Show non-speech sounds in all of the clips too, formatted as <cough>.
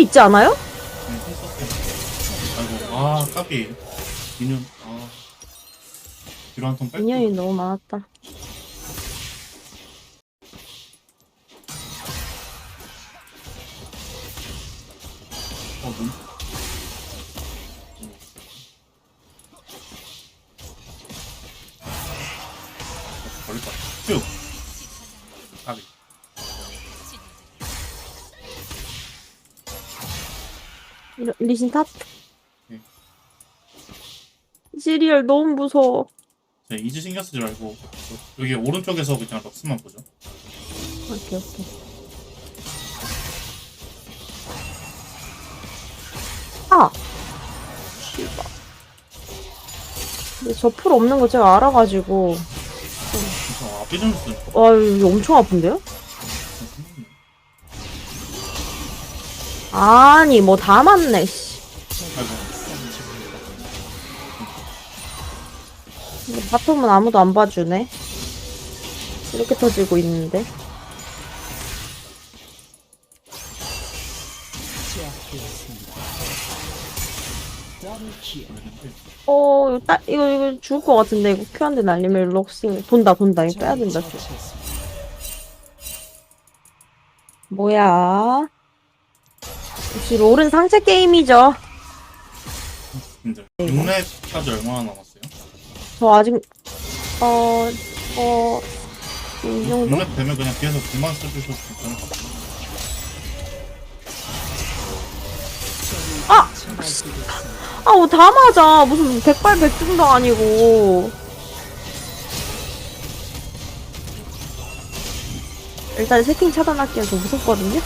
힐 있지 않아요? 네. 아이고, 아, 까비. 미년, 아. 뒤로 한통 뺄 인연이 너무 많았다. 어, 눈. 어, 걸릴 것 같아. 쭉! 리신 탓. 네. 시리얼 너무 무서워. 제 이즈 신경 쓰지 말고, 여기 오른쪽에서 그냥 럭스만 보죠. 오케이, 오케이. 아! 씨발. 근데 저풀 없는 거 제가 알아가지고. 진짜 앞에 좀 쓰니까. 와, 이거 엄청 아픈데요? 아니, 뭐 다 맞네, 씨. 바텀은 아무도 안 봐주네. 이렇게 터지고 있는데. 어, 이거, 따, 이거, 이거 죽을 것 같은데, 이거 큐한테 날리면 럭스. 돈다, 돈다. 이거 빼야 된다, 좀. 뭐야. 역시 롤은 상체 게임이죠. 힘들. 6렙까지 얼마나 남았어요? 저 아직, 어, 어, 이 정도? 6렙 되면 그냥 뒤에서 그만 써주셔도 괜찮을 것 같아요. 아! 아, 뭐 다 맞아. 무슨 백발백중도 아니고. 일단 세팅 차단할게요. 저 무섭거든요?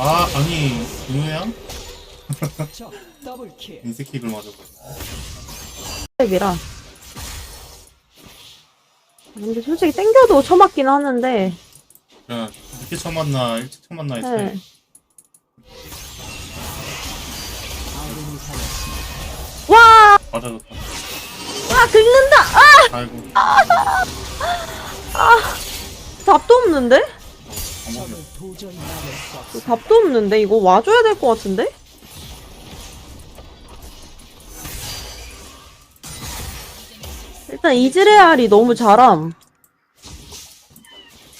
아, 아니, 더블킬 인스킥을 맞아버렸어. 랩이라. 근데 솔직히 땡겨도 처맞긴 하는데, 그냥 늦게 처음 만나, 일찍 처음 만나 했을 네. 때. 와! 맞아줬다. 와, 긁는다! 아! 아이고. 답도 없는데? 답도 없는데? 이거 와줘야 될 것 같은데? 일단 이즈레알이 너무 잘함.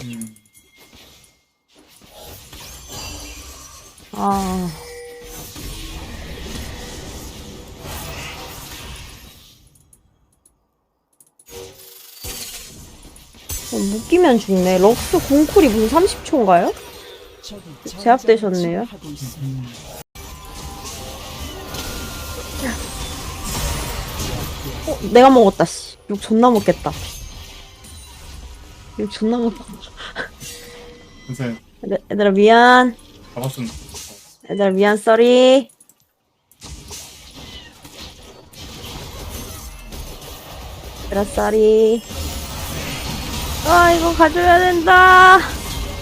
음, 아. 묶이면 죽네. 럭스 공쿨이 무슨 30초인가요? 적이 제압되셨네요. 어, 내가 먹었다, 씨. 욕 존나 먹겠다. 욕 존나 먹겠다. 근데 얘들- 얘들아, 미안. 잡았으면 얘들아, 미안, 쏘리. 얘들아, 쏘리. 아, 이거 가져야 된다.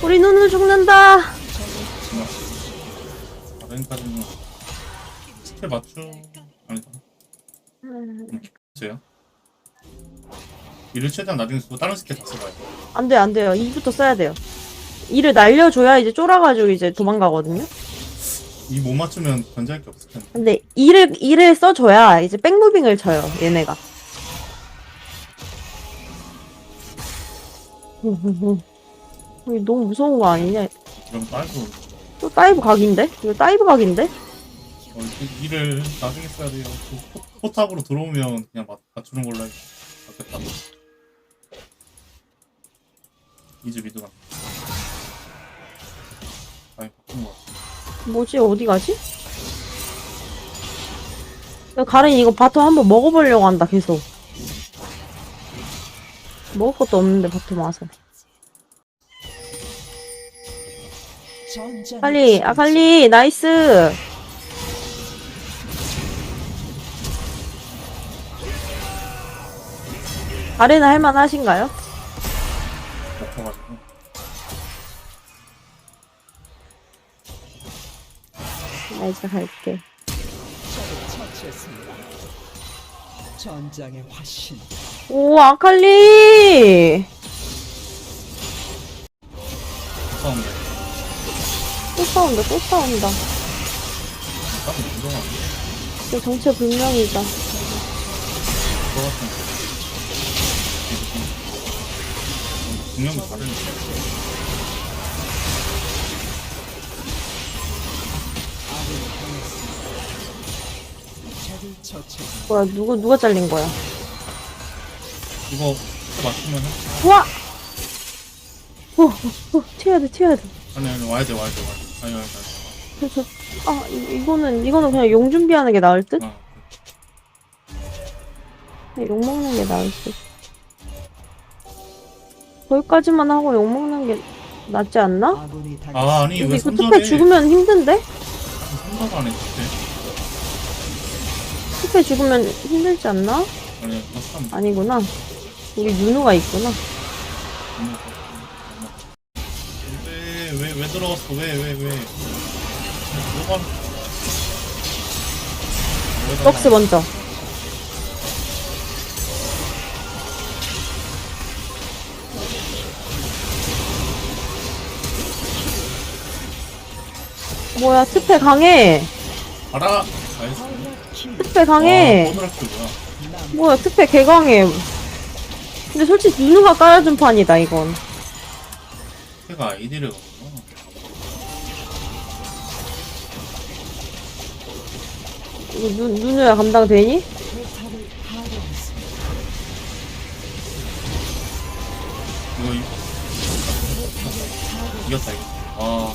우리 눈을 죽는다. 스킬 맞추 아니다. 음, 보세요. 이를 최대한 나중에 쓰고 다른 스킬 다 써봐요. 안 돼요, 안 돼요. 이부터 써야 돼요. 이를 날려줘야 이제 쫄아가지고 이제 도망가거든요. 이 못 맞추면 견제할 게 없을 텐데. 근데 이를, 이를 써줘야 이제 백무빙을 쳐요, 얘네가. 이거 너무 무서운 거 아니냐? 그럼 다이브 또 다이브 각인데? 이거 다이브 각인데? 어, 이- 이를 나중에 써야 돼요. 그 포- 포탑으로 들어오면 그냥 맞, 맞추는 걸로 해. 맞겠다. 이즈 미드가. 아니 바꾼 거 같아. 뭐지? 어디 가지? 야, 가렌 이거 바텀 한번 먹어보려고 한다, 계속. 먹을 것도 없는데, 바텀 와서. 전장을 아칼리, 나이스! 가렌은 할만하신가요? 나 이제 갈게. 전장의 화신 오, 아칼리! 싸운다. 또 싸운다, 또 싸운다. 싸움 진짜 정체 불명이다. 뭐야, 누구, 누가 잘린 거야? 이거 맞추면 우와! 어, 어, 어, 튀어야 돼, 튀어야 돼. 아니 아니 와야 돼 와야 돼 와야 돼. 아니 아니 아니. 그래서, 아, 이, 이거는, 이거는 그냥 용 준비하는 게 나을 듯? 아, 욕 먹는 게 나을 듯. 거기까지만 하고 욕 먹는 게 낫지 않나? 아군이. 아 아니 근데 왜 이거 투패 죽으면 힘든데? 생각 안 했지? 투패 죽으면 힘들지 않나? 아니 아니구나. 여기 누누가 있구나. 왜 왜 왜 들어갔어 왜 왜 왜? 뭐가 럭스 먼저. 뭐야, 투패 강해. 알아. 킬. 투패 강해. 포드라크 뭐야? 남 뭐야, 투패 개강해. 근데 솔직히 누누가 깔아준 판이다, 이건. 걔가 아이디를. 이거 누, 누누야 감당되니? 이거 이- 이겼다 이거. 아.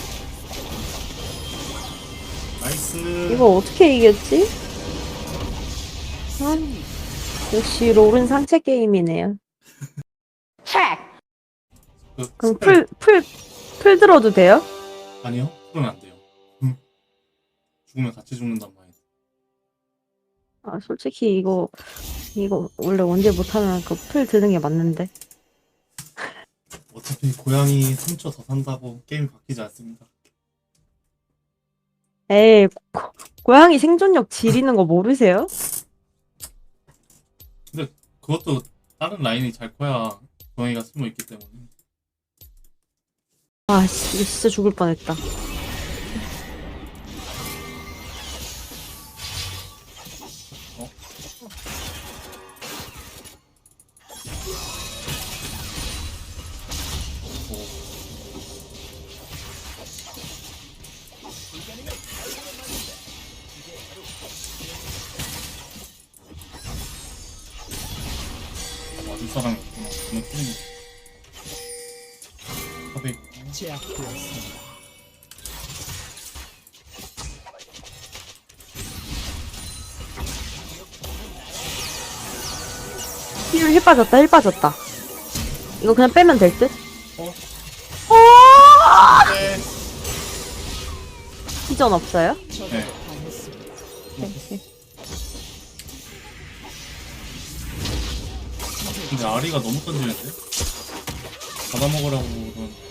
나이스. 이거 어떻게 이겼지? 아, 역시 롤은 상체 게임이네요. 그 그럼 스펠- 풀, 풀, 풀 들어도 돼요? 아니요. 그러면 안 돼요. 음. 죽으면 같이 죽는단 말이야. 아, 솔직히 이거, 이거 원래 언제 못하면 그 풀 드는 게 맞는데. <laughs> 어차피 고양이 3초 더 산다고 게임 바뀌지 않습니다. 에이, 고, 고양이 생존력 지리는 거 모르세요? 그것도 다른 라인이 잘 커야 고양이가 숨어 있기 때문에. 아, 진짜 죽을 뻔했다. 어? 사람이 없구나. 틀 린 탑에 제압되었습니다. 힐, 힐 빠졌다, 힐 빠졌다. 이거 그냥 빼면 될 듯? 어? 어! 네. 시전 없어요? 네. 당했습니다. 근데 아리가 너무 던지는데? 받아먹으라고 그런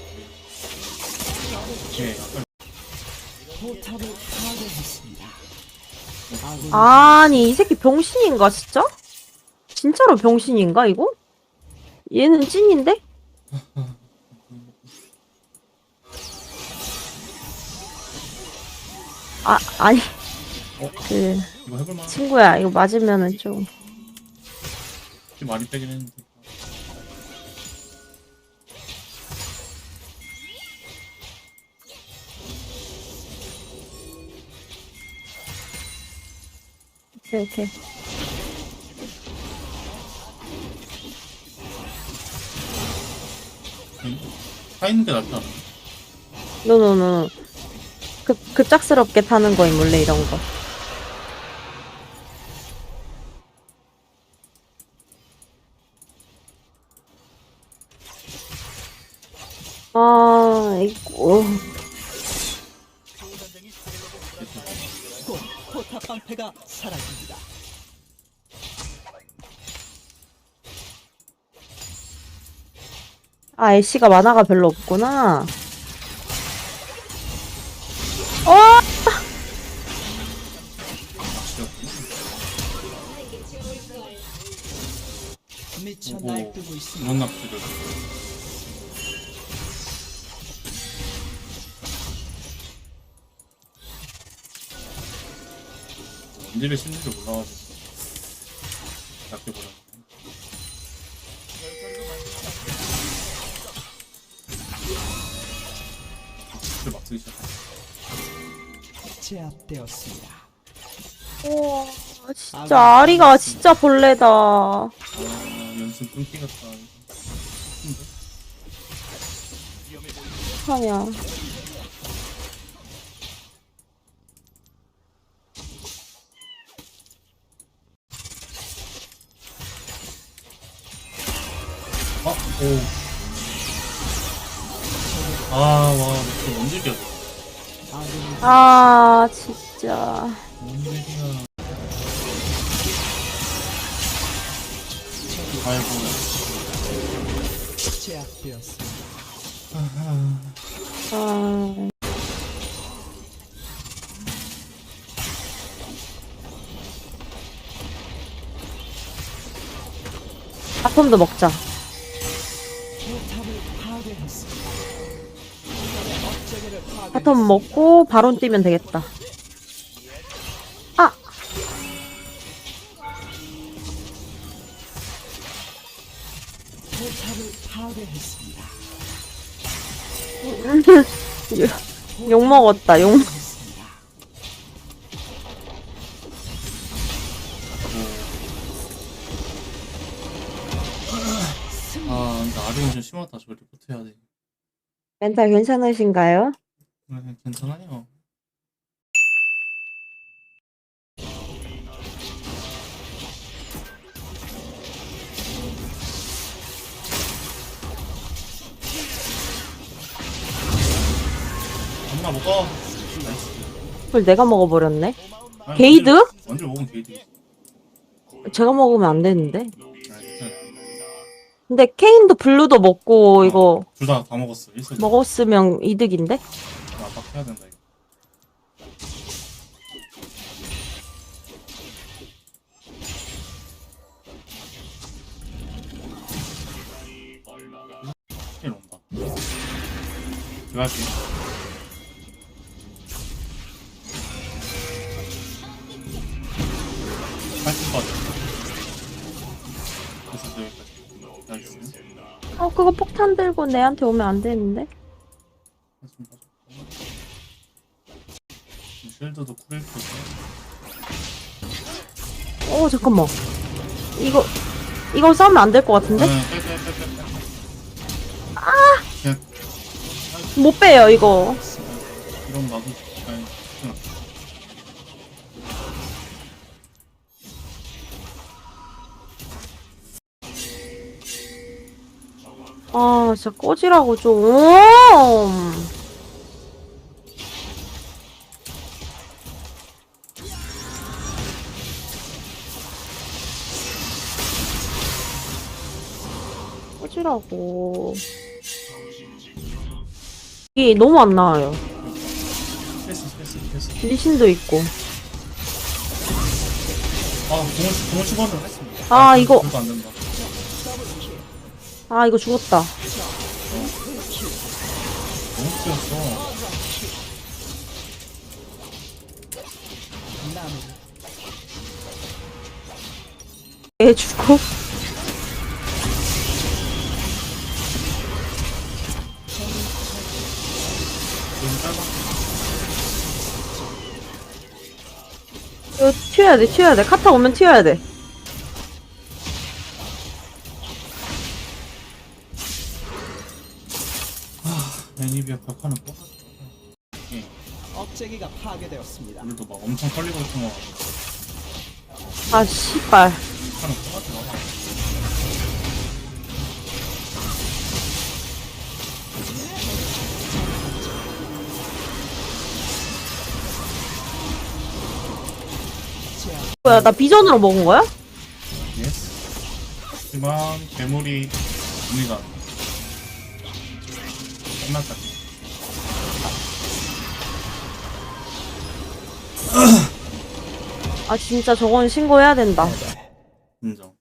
아군이 아니, 이 새끼 병신인가, 진짜? 진짜로 병신인가, 이거? 얘는 찐인데? 아, 아니. 어? 그, 이거 해볼만 친구야, 이거 맞으면은 좀. 피 많이 빼긴 했는데 오케이, 오케이. 타 있는 게 않아? 노노노. 급, 급작스럽게 타는 거임, 원래 이런 거. 아, 이거. 방패가 사라집니다. 아, 애쉬가 만화가 별로 없구나. 어! 미쳐 오고 날뛰고 있습니다. 언제를 씹는지 몰라가지고 낮게 보라 진짜 막 쓰기 시작했어 제압되었습니다. 우와, 진짜 아리가 진짜 벌레다. 아 연습 끊기겠다 힘들 하냐. 오. 아, 와, 껴? 아군이 아, 진짜. 뭔 일이야. 아이고. 아. 바텀도 먹자. 바텀 먹고 바론 뛰면 되겠다. 아! <laughs> 욕 먹었다, 욕. 아, 근데 아리는 좀 심하다. 저 리포트 해야 돼. 멘탈 괜찮으신가요? 네, 괜찮아요. 엄마 먹어. 그걸 내가 먹어버렸네. 아니, 게이드? 언제 먹으면 게이드? 제가 먹으면 안 되는데. 아. 근데 케인도 블루도 먹고 이거 둘 다 다 먹었어. 일세 먹었으면 이득인데? 압박해야 된다 이거. 온다. 그래서 여기까지. 나이스. 어, 그거 폭탄 들고 내한테 오면 안 되는데? 쉴드도 쿨일프고. 어, 잠깐만. 이거, 이거 싸우면 안 될 것 같은데? 아! 그냥 못 빼요, 이거. 이런 아니 그냥 아, 진짜 꺼지라고 좀. 꺼지라고. 이게 너무 안 나와요. 패스 패스 패스 리신도 있고. 아 공을 공을 치고는 했습니다 아, 이거. 그래도 안 된다 아, 이거 죽었다. 너무 나무 애 죽고. 이거 튀어야 돼, 튀어야 돼. 카타 오면 튀어야 돼. 애니비아 벽화는 뽑았다 예 업체계가 파괴되었습니다. 오늘도 막 엄청 털리고 있던 거 같아 아, 씨발. 벽화는 마 뭐야, 나 비전으로 먹은 거야? 예스 하지만 괴물이 옵니다 끝났다 아, 진짜 저건 신고해야 된다. 인정